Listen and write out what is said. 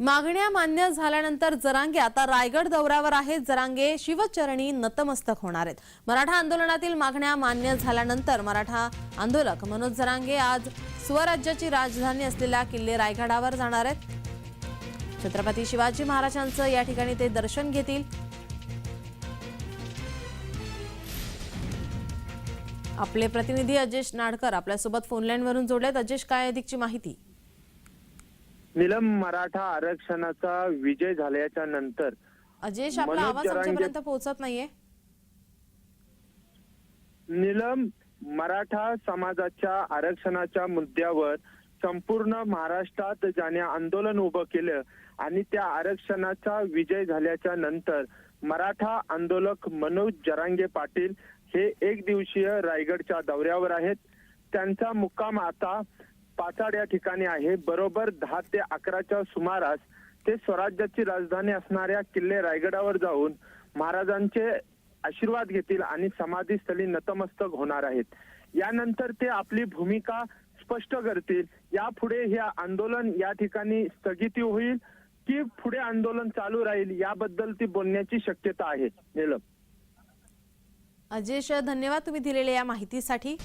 मागण्या मान्य झाल्यानंतर जरांगे आता रायगड दौऱ्यावर आहेत. जरांगे शिवचरणी नतमस्तक होणार आहेत. मराठा आंदोलनातील मागण्या मान्य झाल्यानंतर मराठा आंदोलक मनोज जरांगे आज स्वराज्याची राजधानी असलेल्या किल्ले रायगडावर जाणार आहेत. छत्रपती शिवाजी महाराजांचं या ठिकाणी ते दर्शन घेतील. आपले प्रतिनिधी अजेश नाडकर आपल्यासोबत फोनलाईनवरून जोडलेत. अजेश काय अधिकची माहिती? निलम मराठा आरक्षणाचा विजय झाल्याच्यानंतर आपला मनोज आवाज जरांगे- आमच्यापर्यंत पोहोचत नाहीये. निलम मराठा समाजाच्या आरक्षणाच्या मुद्द्यावर संपूर्ण महाराष्ट्रात ज्याने आंदोलन उभं केलं आणि त्या आरक्षणाचा विजय झाल्याच्यानंतर मराठा आंदोलक मनोज जरांगे पाटील हे एक दिवसीय रायगडच्या दौऱ्यावर आहेत. त्यांचा मुक्काम आता पाचाड या ठिकाणी आहे. बरोबर दहा ते अकराच्या सुमारास ते स्वराज्याची राजधानी असणाऱ्या किल्ले रायगडावर जाऊन महाराजांचे आशीर्वाद घेतील आणि समाधीस्थळी नतमस्तक होणार आहेत. यानंतर ते आपली भूमिका स्पष्ट करतील. यापुढे हे आंदोलन या ठिकाणी स्थगिती होईल की पुढे आंदोलन चालू राहील याबद्दल ती बोलण्याची शक्यता आहे. नीलम. अजेश धन्यवाद तुम्ही दिलेल्या या माहितीसाठी.